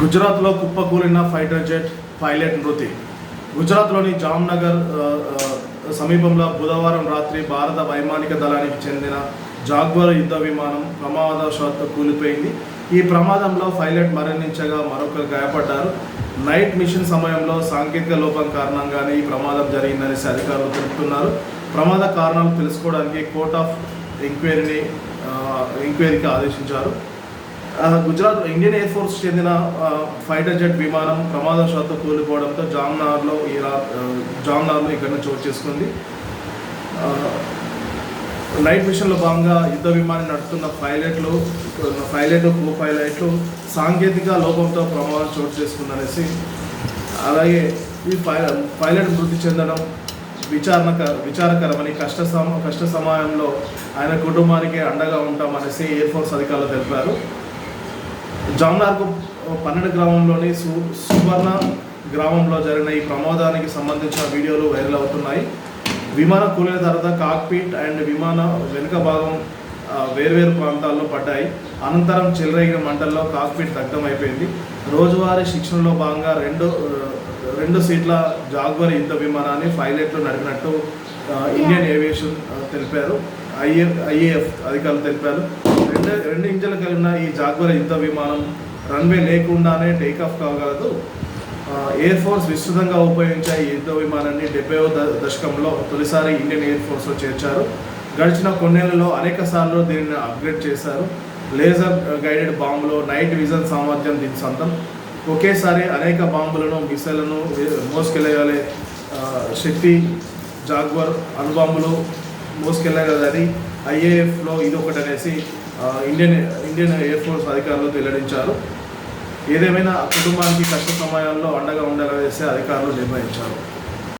గుజరాత్లో కుప్పకూలిన fighter jet pilot మృతి. గుజరాత్లోని జామ్నగర్ సమీపంలో బుధవారం రాత్రి భారత వైమానిక దళానికి చెందిన జాగ్వర్ యుద్ధ విమానం ప్రమాదవశాత్తు కూలిపోయింది. ఈ ప్రమాదంలో పైలట్ మరణించగా మరొకరు గాయపడ్డారు. నైట్ మిషన్ సమయంలో సాంకేతిక లోపం కారణంగానే ఈ ప్రమాదం జరిగిందని అధికారులు తెలుపుతున్నారు. ప్రమాద కారణాలు తెలుసుకోవడానికి కోర్ట్ ఆఫ్ ఎంక్వైరీని ఎంక్వైరీకి ఆదేశించారు. గుజరాత్ ఇండియన్ ఎయిర్ ఫోర్స్ చెందిన ఫైటర్ జెట్ విమానం ప్రమాదవశాత్తు కూలిపోవడంతో జామ్నార్లో ఈ రా జామ్నార్లో ఇక్కడ చోటు చేసుకుంది. నైట్ మిషన్లో భాగంగా యుద్ధ విమానం నడుపుతున్న పైలట్లు పైలట్ కో పైలట్లు సాంకేతిక లోపంతో ప్రమాదం చోటు చేసుకుందనేసి అలాగే ఈ పై పైలట్ మృతి చెందడం విచారణ విచారకరమని కష్ట సమ కష్ట సమయంలో ఆయన కుటుంబానికి అండగా ఉంటామనేసి ఎయిర్ ఫోర్స్ అధికారులు తెలిపారు. జామ్నార్కు పన్నెండు గ్రామంలోని సు సువర్ణ గ్రామంలో జరిగిన ఈ ప్రమాదానికి సంబంధించిన వీడియోలు వైరల్ అవుతున్నాయి. విమానం కూలిన తర్వాత కాక్పీట్ అండ్ విమాన వెనుక భాగం వేర్వేరు ప్రాంతాల్లో పడ్డాయి. అనంతరం చెలరేగిన మంటల్లో కాక్పీట్ దగ్ధమైపోయింది. రోజువారీ శిక్షణలో భాగంగా రెండు రెండు సీట్ల జాగ్వర్ యుద్ధ విమానాన్ని పైలట్లు నడిపినట్టు ఇండియన్ ఏవియేషన్ తెలిపారు. ఐఏ ఐఏఎఫ్ అధికారులు తెలిపారు. రెండు రెండు ఇంజన్లు కలిగిన ఈ జాగ్వర్ యుద్ధ విమానం రన్వే లేకుండానే టేకాఫ్ కాగలదు. ఆ, ఎయిర్ ఫోర్స్ విస్తృతంగా ఉపయోగించే ఈ యుద్ధ విమానాన్ని డెబ్బైవ ద- దశకంలో తొలిసారి ఇండియన్ ఎయిర్ ఫోర్స్లో చేర్చారు. గడిచిన కొన్నేళ్ళలో అనేక సార్లు దీనిని అప్గ్రేడ్ చేశారు. లేజర్ గైడెడ్ బాంబులు నైట్ విజన్ సామర్థ్యం దీని సొంతం. ఒకేసారి అనేక బాంబులను మిసైళ్ళను మోసుకెళ్ళగలే శక్తి జాగ్వర్ అణుబాంబులు మోసుకెళ్ళగలదని ఐఏఎఫ్లో ఇది ఒకటి అనేసి ఇండియన్ ఇండియన్ ఎయిర్ ఫోర్స్ అధికారులు వెల్లడించారు. ఏదేమైనా కుటుంబానికి కష్ట సమయాల్లో అండగా ఉండాలనేసి అధికారులు నిర్ణయించారు.